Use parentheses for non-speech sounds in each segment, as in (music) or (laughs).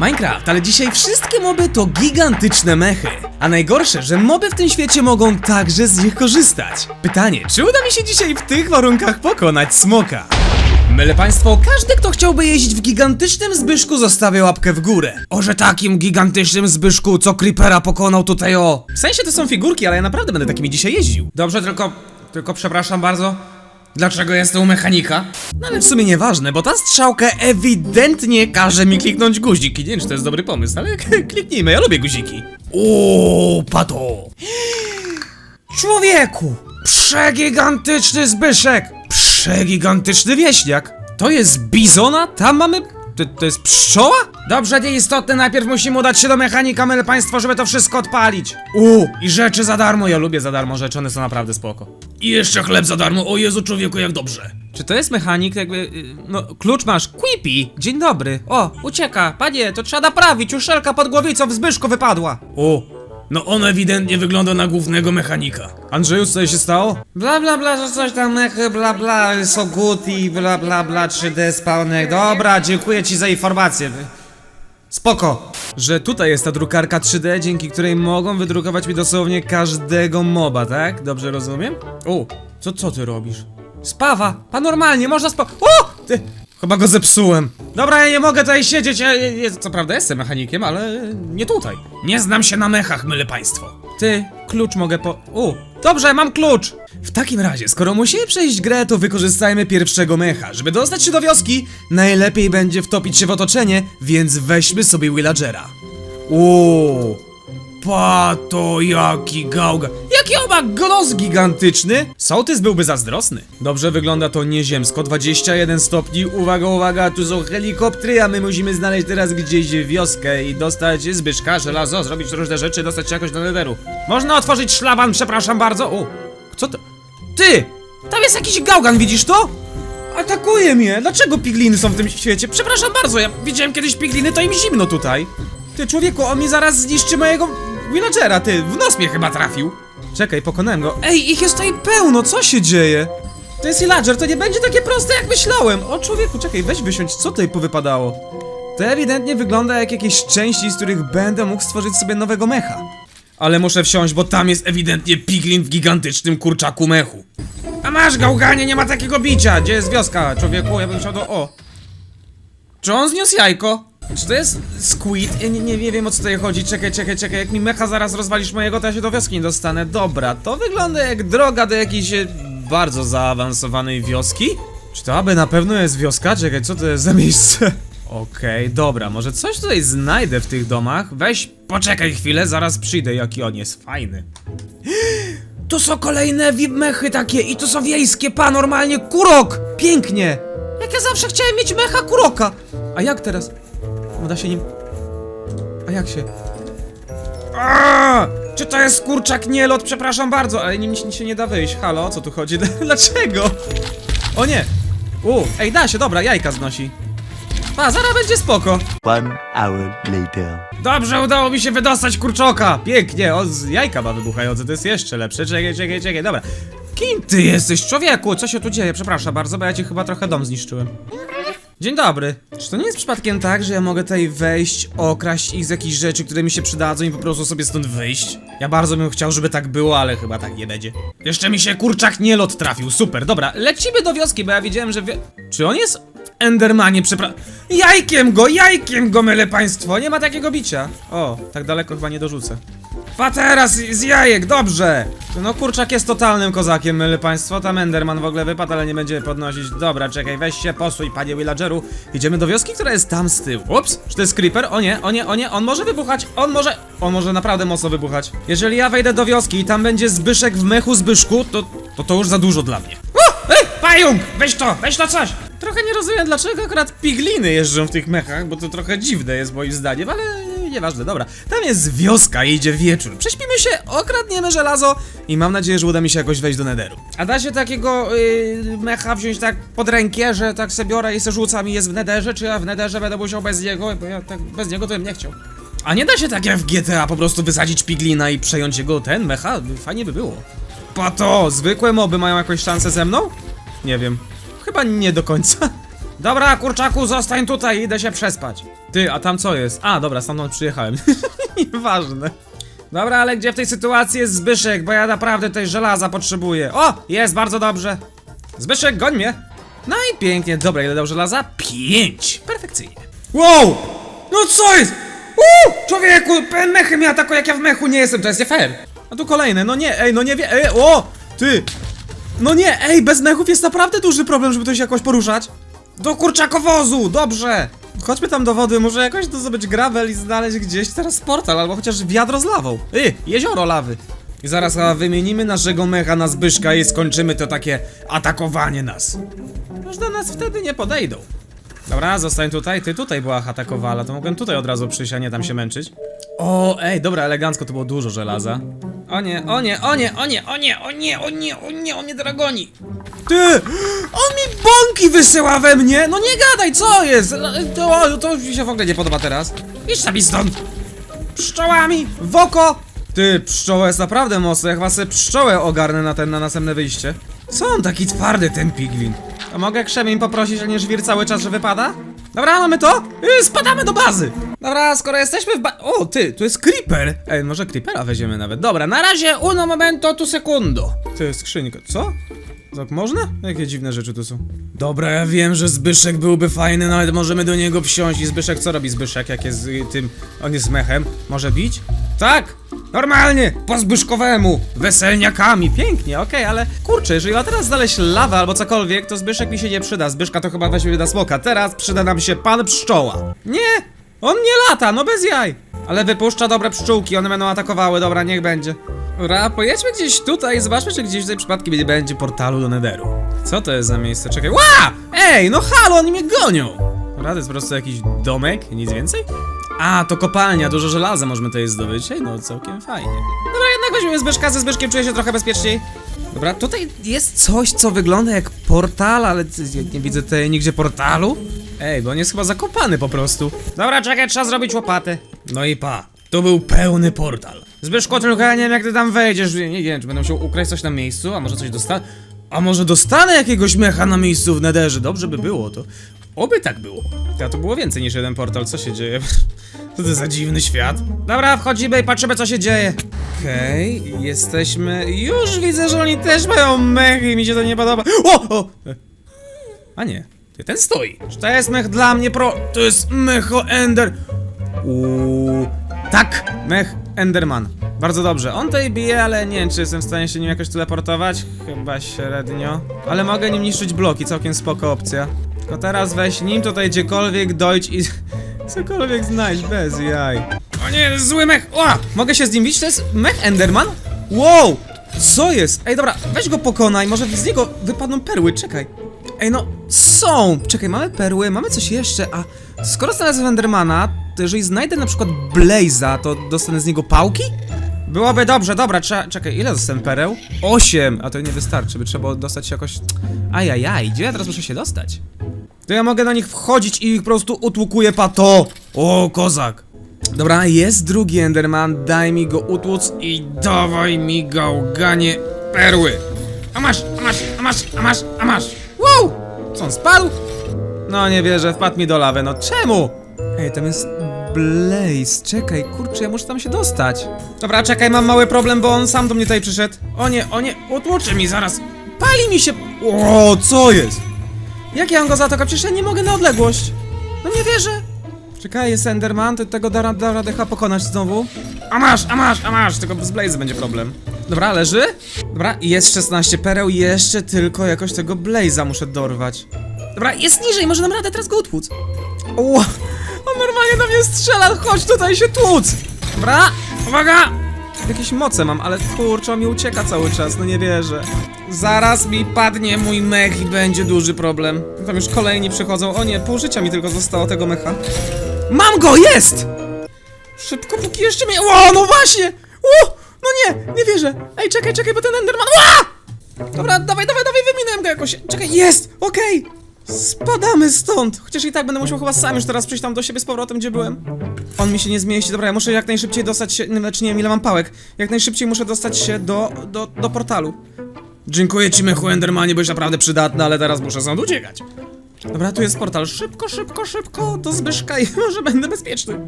Minecraft, ale dzisiaj wszystkie moby to gigantyczne mechy. A najgorsze, że moby w tym świecie mogą także z nich korzystać. Pytanie, czy uda mi się dzisiaj w tych warunkach pokonać smoka? Myle państwo, każdy kto chciałby jeździć w gigantycznym Zbyszku zostawia łapkę w górę. O, że takim gigantycznym Zbyszku, co Creepera pokonał tutaj o... W sensie to są figurki, ale ja naprawdę będę takimi dzisiaj jeździł. Dobrze, tylko... tylko przepraszam bardzo. Dlaczego jestem u mechanika? No ale w sumie nieważne, bo ta strzałka ewidentnie każe mi kliknąć guzik. I nie wiem, czy to jest dobry pomysł, ale (laughs) kliknijmy, ja lubię guziki. O, pato! Człowieku! Przegigantyczny Zbyszek! Przegigantyczny wieśniak! To jest bizona? Tam mamy... To, to jest pszczoła? Dobrze, nieistotne, najpierw musimy udać się do mechanika, myle państwo, żeby to wszystko odpalić. U, i rzeczy za darmo, ja lubię za darmo rzeczy, one są naprawdę spoko. I jeszcze chleb za darmo, o Jezu, człowieku, jak dobrze. Czy to jest mechanik, jakby, y, no, klucz masz, Quippy, dzień dobry. O, ucieka, panie, to trzeba naprawić, uszelka pod głowicą w Zbyszku wypadła. O, no on ewidentnie wygląda na głównego mechanika. Andrzeju, co się stało? Bla bla bla, że coś tam mechy, bla bla, so good i bla bla bla, 3D spawnek. Dobra, dziękuję ci za informację. Spoko. Że tutaj jest ta drukarka 3D, dzięki której mogą wydrukować mi dosłownie każdego moba, tak? Dobrze rozumiem? O, co, co ty robisz? Spawa! Pan normalnie, można spa... O! Ty... Chyba go zepsułem. Dobra, ja nie mogę tutaj siedzieć, ja, ja, co prawda jestem mechanikiem, ale nie tutaj. Nie znam się na mechach, myle państwo. Ty, klucz mogę po... U, dobrze, mam klucz! W takim razie, skoro musimy przejść grę, to wykorzystajmy pierwszego mecha. Żeby dostać się do wioski, najlepiej będzie wtopić się w otoczenie, więc weźmy sobie Willagera. Uuu, pato jaki gałga. Jaki on ma glos gigantyczny? Sołtys byłby zazdrosny. Dobrze wygląda to nieziemsko, 21 stopni. Uwaga, uwaga, tu są helikoptery, a my musimy znaleźć teraz gdzieś wioskę i dostać Zbyszka, żelazo, zrobić różne rzeczy, dostać się jakoś do nederu. Można otworzyć szlaban, przepraszam bardzo. O, co to? Ty! Tam jest jakiś gałgan, widzisz to? Atakuje mnie! Dlaczego pigliny są w tym świecie? Przepraszam bardzo, ja widziałem kiedyś pigliny, to im zimno tutaj. Ty człowieku, on mi zaraz zniszczy mojego villagera, ty, w nos mnie chyba trafił. Czekaj, pokonałem go. Ej, ich jest tutaj pełno, co się dzieje? To jest villager, to nie będzie takie proste jak myślałem. O człowieku, czekaj, weź wysiądź, co tutaj powypadało? To ewidentnie wygląda jak jakieś części, z których będę mógł stworzyć sobie nowego mecha. Ale muszę wsiąść, bo tam jest ewidentnie piglin w gigantycznym kurczaku mechu. A masz gałganie, nie ma takiego bicia! Gdzie jest wioska, człowieku? Ja bym chciał do... O! Czy on zniósł jajko? Czy to jest squid? Nie, nie, nie wiem o co tutaj chodzi. Czekaj, czekaj, czekaj. Jak mi mecha zaraz rozwalisz mojego, to ja się do wioski nie dostanę. Dobra, to wygląda jak droga do jakiejś e, bardzo zaawansowanej wioski. Czy to aby na pewno jest wioska? Czekaj, co to jest za miejsce? (laughs) Okej, dobra, może coś tutaj znajdę w tych domach? Weź, poczekaj chwilę, zaraz przyjdę, jaki on jest fajny. (gasps) To są kolejne mechy takie i to są wiejskie, pa, normalnie kurok! Pięknie! Jak ja zawsze chciałem mieć mecha kuroka! A jak teraz? Uda się nim... A jak się... Aaaa! Czy to jest kurczak nielot? Przepraszam bardzo, ale nim się nie da wyjść. Halo, o co tu chodzi? (laughs) Dlaczego? O nie! U, ej, da się, dobra, jajka znosi. A, zaraz będzie spoko. One hour later. Dobrze, udało mi się wydostać kurczoka! Pięknie, on z jajka ma wybuchające, to jest jeszcze lepsze. Czekaj, czekaj, czekaj, dobra. Kim ty jesteś, człowieku? Co się tu dzieje? Przepraszam bardzo, bo ja ci chyba trochę dom zniszczyłem. Dzień dobry. Czy to nie jest przypadkiem tak, że ja mogę tutaj wejść, okraść ich z jakichś rzeczy, które mi się przydadzą i po prostu sobie stąd wyjść? Ja bardzo bym chciał, żeby tak było, ale chyba tak nie będzie. Jeszcze mi się kurczak nielot trafił, super, dobra, lecimy do wioski, bo ja wiedziałem, że wie... Czy on jest Endermanie, przepra... Jajkiem go, jajkiem go, myle państwo, nie ma takiego bicia. O, tak daleko chyba nie dorzucę. Pa teraz z jajek, dobrze! No kurczak jest totalnym kozakiem, myle państwo. Tam Enderman w ogóle wypadł, ale nie będzie podnosić. Dobra, czekaj, weź się, posłuj, panie Villageru. Idziemy do wioski, która jest tam z tyłu. Ups, czy to jest creeper? O nie, o nie, o nie, on może wybuchać, on może... On może naprawdę mocno wybuchać. Jeżeli ja wejdę do wioski i tam będzie Zbyszek w mechu Zbyszku, to to, to już za dużo dla mnie. Ej, pająk! Weź to, weź to coś! Trochę nie rozumiem, dlaczego akurat pigliny jeżdżą w tych mechach, bo to trochę dziwne jest moim zdaniem, ale nieważne, dobra. Tam jest wioska idzie wieczór. Prześpimy się, okradniemy żelazo i mam nadzieję, że uda mi się jakoś wejść do nederu. A da się takiego yy, mecha wziąć tak pod rękę, że tak se biorę i se rzucam i jest w nederze, czy ja w nederze będę musiał bez niego, bo ja tak bez niego to bym nie chciał. A nie da się tak jak w GTA po prostu wysadzić piglina i przejąć jego ten mecha? Fajnie by było. Po to, zwykłe moby mają jakąś szansę ze mną? Nie wiem. Chyba nie do końca. (laughs) Dobra, kurczaku, zostań tutaj, idę się przespać. Ty, a tam co jest? A, dobra, stamtąd przyjechałem. (laughs) Nieważne. Dobra, ale gdzie w tej sytuacji jest Zbyszek, bo ja naprawdę tej żelaza potrzebuję. O, jest, bardzo dobrze. Zbyszek, goń mnie. No i pięknie, dobra, ile dał żelaza? Pięć. Perfekcyjnie. Wow! No co jest? Uuu! Człowieku, mechy mnie atakuje, jak ja w mechu nie jestem, to jest nie fair. A tu kolejne, no nie, ej, no nie wie, ej, o! Ty! No nie, ej, bez mechów jest naprawdę duży problem, żeby to się jakoś poruszać. Do kurczakowozu, dobrze! Chodźmy tam do wody, może jakoś to zdobyć gravel i znaleźć gdzieś teraz portal, albo chociaż wiadro z lawą. Y, jezioro lawy. I zaraz a, wymienimy naszego mecha na Zbyszka i skończymy to takie atakowanie nas. Już do nas wtedy nie podejdą. Dobra, zostań tutaj, ty tutaj była atakowala, to mogłem tutaj od razu przyjść, a nie tam się męczyć. O, ej, dobra, elegancko, to było dużo żelaza. O nie, o nie, o nie, o nie, o nie, o nie, o nie, o nie, on mnie dragoni. Ty! On mi bąki wysyła we mnie! No nie gadaj, co jest? To, to mi się w ogóle nie podoba teraz. Idź tam i stąd! Pszczołami! W oko! Ty, pszczoła jest naprawdę mocna, ja chyba sobie pszczołę ogarnę na ten, na następne wyjście. Co on taki twardy, ten pigwin? A mogę krzemień poprosić, a nie żwir cały czas, że wypada? Dobra, mamy to? Yy, spadamy do bazy! Dobra, skoro jesteśmy w ba... O, ty, tu jest creeper! Ej, może creepera weźmiemy nawet. Dobra, na razie uno momento tu secundo. To jest skrzynka, co? Tak można? Jakie dziwne rzeczy tu są. Dobra, ja wiem, że Zbyszek byłby fajny, nawet możemy do niego wsiąść. I Zbyszek, co robi Zbyszek, jak jest y, tym... On jest mechem? Może bić? Tak! Normalnie! Po Zbyszkowemu! Weselniakami! Pięknie, okej, ale kurczę, jeżeli ma teraz znaleźć lawę albo cokolwiek, to Zbyszek mi się nie przyda. Zbyszka to chyba weźmie na smoka. Teraz przyda nam się pan pszczoła. Nie! On nie lata, no bez jaj! Ale wypuszcza dobre pszczółki, one będą atakowały, dobra, niech będzie. Dobra, pojedźmy gdzieś tutaj zobaczmy, czy gdzieś tutaj przypadkiem nie będzie portalu do Netheru. Co to jest za miejsce? Czekaj. Ła! Ej, no halo, oni mnie gonią! Dobra, to jest po prostu jakiś domek, nic więcej? A, to kopalnia, dużo żelaza możemy tutaj zdobyć. Ej, no całkiem fajnie. Dobra, jednak weźmiemy Zbyszka, ze Zbyszkiem czuję się trochę bezpieczniej. Dobra, tutaj jest coś, co wygląda jak portal, ale nie widzę tutaj nigdzie portalu. Ej, bo on jest chyba zakopany po prostu. Dobra, czekaj, trzeba zrobić łopatę. No i pa, to był pełny portal. Zbyszko, tylko ja nie wiem jak ty tam wejdziesz, nie, nie wiem, czy będę musiał ukraść coś na miejscu, a może coś dostanę? A może dostanę jakiegoś mecha na miejscu w nederze? Dobrze by było to. Oby tak było. Ja to było więcej niż jeden portal, co się dzieje? (laughs) Co to za dziwny świat? Dobra, wchodzimy i patrzymy co się dzieje. Okej, jesteśmy... Już widzę, że oni też mają mechy i mi się to nie podoba. O! o! e. A nie, ten stoi. Czy to jest mech dla mnie pro... To jest mecho Ender. Uuu... Tak, mech Enderman. Bardzo dobrze. On tutaj bije, ale nie wiem, czy jestem w stanie się nim jakoś teleportować. Chyba średnio. Ale mogę nim niszczyć bloki, całkiem spoko opcja. Tylko teraz weź nim tutaj gdziekolwiek dojdź i... (laughs) Cokolwiek znajdź, bez jaj. O nie, zły mech! O! Mogę się z nim bić? To jest mech Enderman? Wow! Co jest? Ej, dobra, weź go pokonaj, może z niego wypadną perły, czekaj. Ej, no, są! Czekaj, mamy perły, mamy coś jeszcze, a skoro znalazłem Endermana, to jeżeli znajdę na przykład Blaze'a, to dostanę z niego pałki? Byłoby dobrze, dobra, trzeba, czekaj, ile dostałem pereł? Osiem, a to nie wystarczy, by trzeba dostać się jakoś... Ajajaj, gdzie ja teraz muszę się dostać? To ja mogę na nich wchodzić i ich po prostu utłukuję pato! O, kozak! Dobra, jest drugi Enderman, daj mi go utłuc i dawaj mi gałganie perły! A masz, a masz, a masz, a masz, a masz! Co on spadł? No nie wierzę, wpadł mi do lawy, no czemu? Ej, tam jest Blaze, czekaj, kurczę, ja muszę tam się dostać. Dobra, czekaj, mam mały problem, bo on sam do mnie tutaj przyszedł. O nie, o nie, utłuczy mi zaraz. Pali mi się... O, co jest? Jak ja mam go zaatakować? Przecież ja nie mogę na odległość. No nie wierzę. Czekaj, jest Enderman, to tego da, da radę pokonać znowu. A masz, a masz, a masz, tylko z Blaze będzie problem. Dobra, leży? Dobra, jest 16 pereł, jeszcze tylko jakoś tego Blaze'a muszę dorwać. Dobra, jest niżej, może nam radę teraz go utłuc. O, on normalnie do mnie strzela, chodź tutaj się tłuc! Dobra, uwaga! Jakieś moce mam, ale kurczę, mi ucieka cały czas, no nie wierzę. Zaraz mi padnie mój mech i będzie duży problem. Tam już kolejni przychodzą. O nie, pół życia mi tylko zostało tego mecha. Mam go, jest! Szybko, póki jeszcze mnie... O, no właśnie! O, no nie, nie wierzę. Ej, czekaj, czekaj, bo ten Enderman... Ła! Dobra, dawaj, dawaj, dawaj, wyminąłem go jakoś. Czekaj, jest, okej. Spadamy stąd! Chociaż i tak będę musiał chyba sam już teraz przyjść tam do siebie z powrotem, gdzie byłem. On mi się nie zmieści. Dobra, ja muszę jak najszybciej dostać się. Znaczy nie wiem ile mam pałek. Jak najszybciej muszę dostać się do, do, do portalu. Dziękuję ci, Mechu Endermanie, byłeś naprawdę przydatny, ale teraz muszę stąd uciekać. Dobra, tu jest portal. Szybko, szybko, szybko do Zbyszka i (laughs) może będę bezpieczny.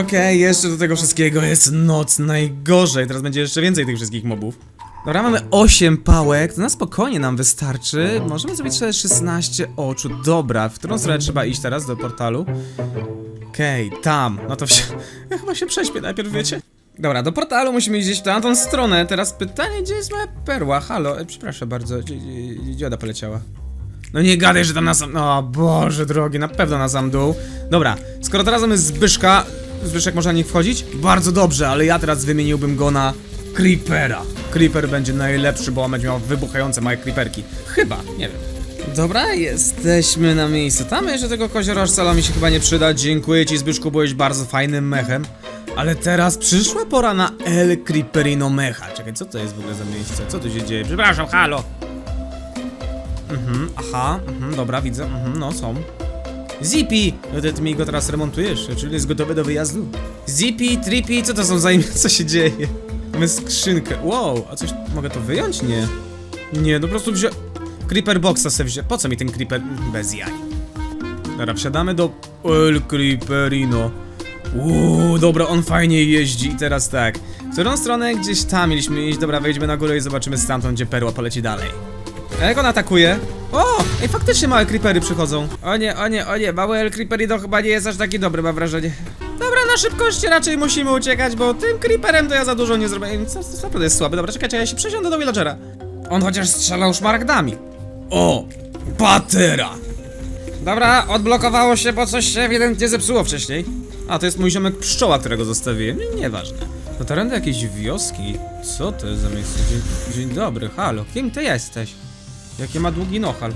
Okej, jeszcze do tego wszystkiego jest noc. Najgorzej. Teraz będzie jeszcze więcej tych wszystkich mobów. Dobra, mamy 8 pałek, to na spokojnie nam wystarczy. Możemy zrobić sobie 16 oczu. Dobra, w którą stronę trzeba iść teraz do portalu? Okej, tam. No to się, (laughs) ja chyba się prześpię najpierw, wiecie? Dobra, do portalu musimy iść gdzieś w tamtą stronę. Teraz pytanie, gdzie jest moja perła? Halo, e, przepraszam bardzo, gdzie, gdzie ona poleciała? No nie gadaj, że tam na sam... O Boże drogi, na pewno na sam dół. Dobra, skoro teraz mamy Zbyszka... Zbyszek może na nich wchodzić? Bardzo dobrze, ale ja teraz wymieniłbym go na Creepera. Creeper będzie najlepszy, bo on będzie miał wybuchające małe creeperki. Chyba, nie wiem. Dobra, jesteśmy na miejscu. Tam jeszcze tego koziorożca mi się chyba nie przyda. Dziękuję ci, Zbyszku, byłeś bardzo fajnym mechem. Ale teraz przyszła pora na El Creeperino Mecha. Czekaj, co to jest w ogóle za miejsce? Co tu się dzieje? Przepraszam, halo! Mhm, aha, mhm, dobra, widzę, mhm, no są. Zippy! No to ty mi go teraz remontujesz, czyli jest gotowy do wyjazdu. Zippy, Trippy, co to są za imię? (laughs) Co się dzieje? Mamy skrzynkę. Wow, a coś mogę to wyjąć? Nie. Nie, no po prostu wzię... Creeper boxa se wzię. Po co mi ten creeper? Bez jaj. Dobra, wsiadamy do El Creeperino. Uuu, dobra, on fajnie jeździ. I teraz tak. W którą stronę gdzieś tam mieliśmy iść? Dobra, wejdźmy na górę i zobaczymy stamtąd, gdzie perła poleci dalej. Jak on atakuje? O! Ej, faktycznie małe creepery przychodzą. O nie, o nie, o nie, małe El Creeperino chyba nie jest aż taki dobry, mam wrażenie. Dobra, na szybkości raczej musimy uciekać, bo tym creeperem to ja za dużo nie zrobię. Co, co naprawdę jest słabe. Dobra, czekajcie, ja się przesiądę do villagera. On chociaż strzelał szmaragdami. O! Patera! Dobra, odblokowało się, bo coś się ewidentnie zepsuło wcześniej. A, to jest mój ziomek pszczoła, którego zostawiłem. Nie, nieważne. To teren jakiejś wioski. Co to jest za miejsce? Dzień, dzień dobry, halo. Kim ty jesteś? Jaki ma długi nohal?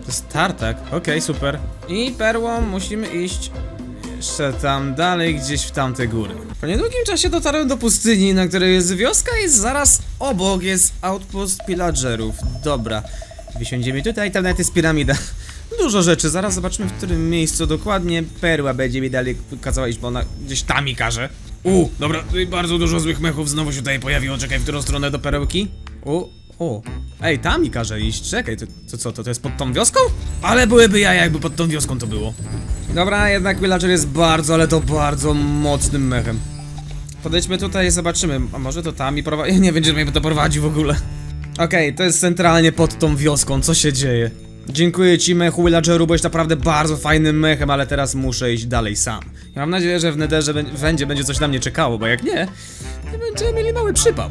To jest tartak. Okej, super. I perłą musimy iść jeszcze tam dalej, gdzieś w tamte góry. Po niedługim czasie dotarłem do pustyni, na której jest wioska i zaraz obok jest outpost pillagerów. Dobra. Wysiądziemy tutaj, tam nawet jest piramida. (laughs) Dużo rzeczy, zaraz zobaczymy w którym miejscu dokładnie perła będzie mi dalej kazała iść, bo ona gdzieś tam mi każe. U, dobra, bardzo dużo złych mechów znowu się tutaj pojawiło, czekaj, w którą stronę do perełki? U, o, ej, tam mi każe iść, czekaj, to, to co, to, to jest pod tą wioską? Ale byłyby jaja, jakby pod tą wioską to było. Dobra, jednak Villager jest bardzo, ale to bardzo mocnym mechem. Podejdźmy tutaj i zobaczymy, a może to tam i prowadzi, (laughs) nie gdzie mnie to prowadzi w ogóle. Okej, to jest centralnie pod tą wioską, co się dzieje? Dziękuję ci mechu Villageru, byłeś naprawdę bardzo fajnym mechem, ale teraz muszę iść dalej sam. Ja mam nadzieję, że w Netherze bę- będzie, będzie coś na mnie czekało, bo jak nie, to będziemy mieli mały przypał.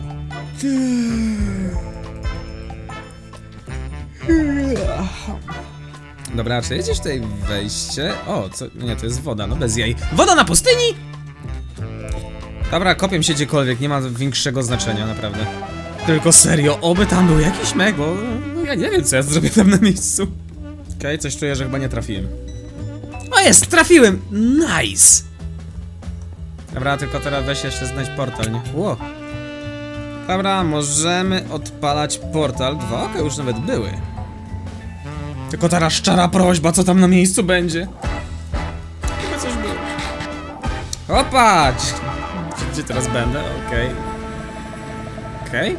Dobra, czy jest gdzieś tutaj wejście? O, co? Nie, to jest woda, no bez jaj. Woda na pustyni! Dobra, kopię się gdziekolwiek, nie ma większego znaczenia, naprawdę. Tylko serio, oby tam był jakiś mech, bo ja nie wiem, co ja zrobię tam na miejscu. Okej, coś czuję, że chyba nie trafiłem. O jest, trafiłem! Nice! Dobra, tylko teraz weź jeszcze znajdź portal, nie? Ło. Dobra, możemy odpalać portal. Dwa oka już nawet były. Tylko teraz szczera prośba, co tam na miejscu będzie? Chyba coś było. Opa! Gdzie- teraz będę? Okej. Okej.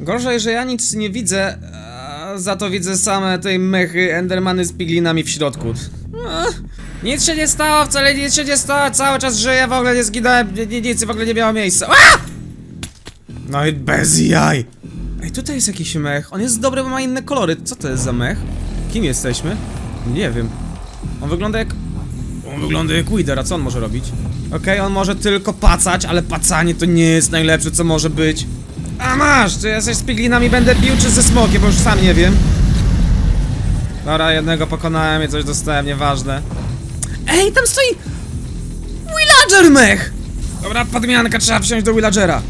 Gorzej, że ja nic nie widzę, a za to widzę same tej mechy Endermany z piglinami w środku. A, nic się nie stało, wcale nic się nie stało, cały czas żyję, w ogóle nie zginąłem, ni- ni- nic w ogóle nie miało miejsca. A! No i bez jaj. Ej, tutaj jest jakiś mech, on jest dobry, bo ma inne kolory. Co to jest za mech? Kim jesteśmy? Nie wiem. On wygląda jak... On wygląda jak Wither, a co on może robić? Okej, on może tylko pacać, ale pacanie to nie jest najlepsze, co może być. A masz, czy jesteś z piglinami będę bił, czy ze smokiem, bo już sam nie wiem. Dobra, jednego pokonałem i coś dostałem, nieważne. Ej, tam stoi... Villager mech! Dobra, podmianka, trzeba wsiąść do Villagera.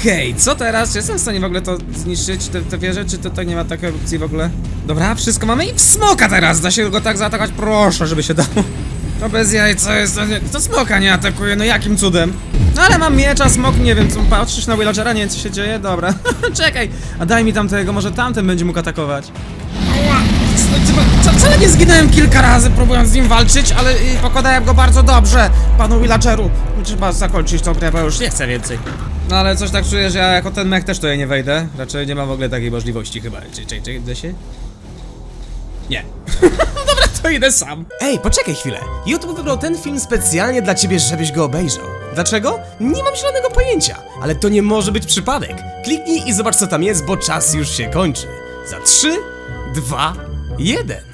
Okej, co teraz? Czy jestem w stanie w ogóle to zniszczyć, te, te wieże, czy to, to nie ma takiej opcji w ogóle? Dobra, wszystko mamy i w smoka teraz! Da się go tak zaatakować? Proszę, żeby się dało. No bez jaj, co jest? To, to smoka nie atakuje, no jakim cudem? No ale mam miecz, a smok nie wiem, co patrzysz na Villagera, nie wiem co się dzieje? Dobra, (laughs) czekaj, a daj mi tamtego, może tamten będzie mógł atakować. Wcale nie zginąłem kilka razy próbując z nim walczyć, ale y, pokonałem go bardzo dobrze, panu Villageru. Trzeba zakończyć tą grę, bo już nie chcę więcej. No ale coś tak czuję, że ja jako ten mech też tutaj nie wejdę. Raczej nie ma w ogóle takiej możliwości chyba. Czekaj, czekaj, da się? Nie. (laughs) Dobra, to idę sam. Ej, poczekaj chwilę. YouTube wybrał ten film specjalnie dla ciebie, żebyś go obejrzał. Dlaczego? Nie mam zielonego pojęcia, ale to nie może być przypadek. Kliknij i zobacz co tam jest, bo czas już się kończy. Za 3, 2, 1.